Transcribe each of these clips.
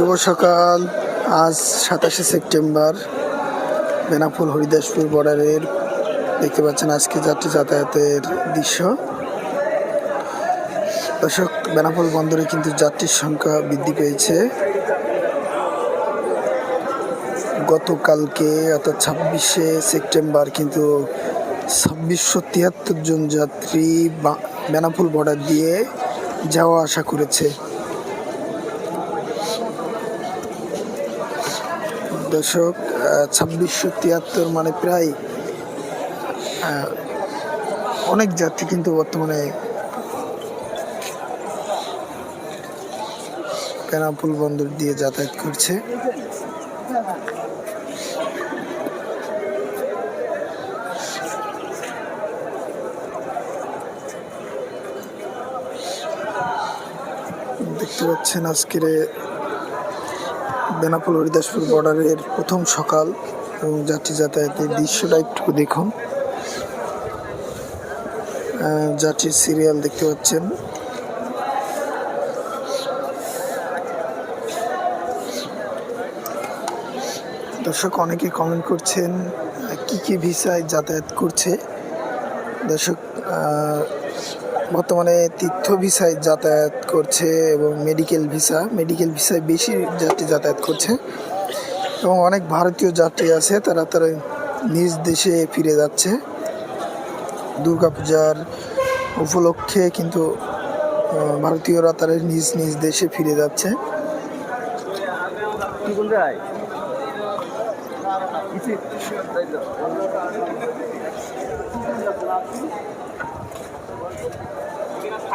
শুভ সকাল। আজ সাতাশে সেপ্টেম্বর, বেনাপুল হরিদাসপুর বর্ডারের, দেখতে পাচ্ছেন আজকে যাত্রী যাতায়াতের দৃশ্য। দর্শক, বেনাপুল বন্দরে কিন্তু যাত্রীর সংখ্যা বৃদ্ধি পেয়েছে। গতকালকে অর্থাৎ ছাব্বিশে সেপ্টেম্বর কিন্তু ছাব্বিশশো তিয়াত্তর জন যাত্রী বেনাপুল বর্ডার দিয়ে যাওয়া আসা করেছে। দশক ছাব্বিশশো তিয়াত্তর মানে প্রায় অনেক যাত্রী কিন্তু বর্তমানে বেনাপুল বন্দর দিয়ে যাতায়াত করছে। দেখতে পাচ্ছেন আজকের বেনাপোল হরিদাসপুর বর্ডারের প্রথম সকাল এবং যাত্রী যাতায়াতের দৃশ্যটা একটু দেখুন। যাত্রীর সিরিয়াল দেখতে পাচ্ছেন। দর্শক, অনেকে কমেন্ট করছেন কি কি ভিসায় যাতায়াত করছে? দর্শক বর্তমানে তীর্থ ভিসায় যাতায়াত করছে এবং মেডিকেল ভিসা মেডিকেল ভিসায় বেশি যাত্রী যাতায়াত করছে। এবং অনেক ভারতীয় যাত্রী আছে, তারা তারা নিজ দেশে ফিরে যাচ্ছে। দুর্গাপূজার উপলক্ষে কিন্তু ভারতীয়রা তারা নিজ নিজ দেশে ফিরে যাচ্ছে।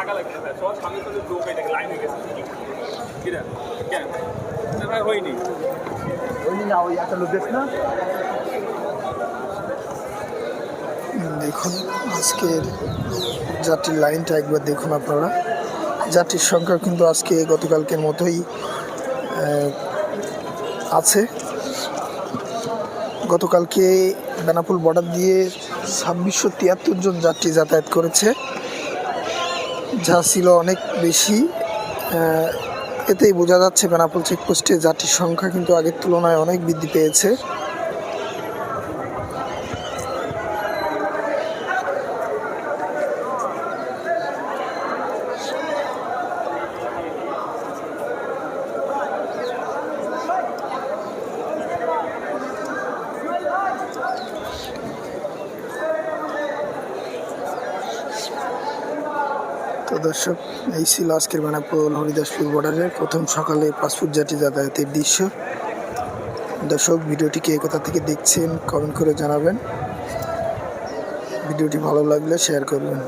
থাকা সবার সামনে সামনে লোক এই দেখে লাইন হয়ে গেছে কেন? ভাই হয়নি। ওই না, ওই একটা লোক দেখ না? দেখুন, আজকের যাত্রীর লাইনটা একবার দেখুন আপনারা। যাত্রীর সংখ্যা কিন্তু আজকে গতকালকের মতোই আছে। গতকালকে বেনাপুল বর্ডার দিয়ে ছাব্বিশশো তিয়াত্তর জন যাত্রী যাতায়াত করেছে। যা ছিল অনেক বেশি এতেই বোঝা যাচ্ছে বেনাপোল চেকপোস্টে যাত্রীর সংখ্যা কিন্তু আগের তুলনায় অনেক বৃদ্ধি পেয়েছে। তো দর্শক, এই ছিল আজকের বেনাপোল হরিদাসপুর বর্ডারের প্রথম সকালে পাসপোর্ট যাত্রী যাতায়াতের দৃশ্য। দর্শক ভিডিওটিকে কোথা থেকে দেখছেন কমেন্ট করে জানাবেন। ভিডিওটি ভালো লাগলে শেয়ার করবেন।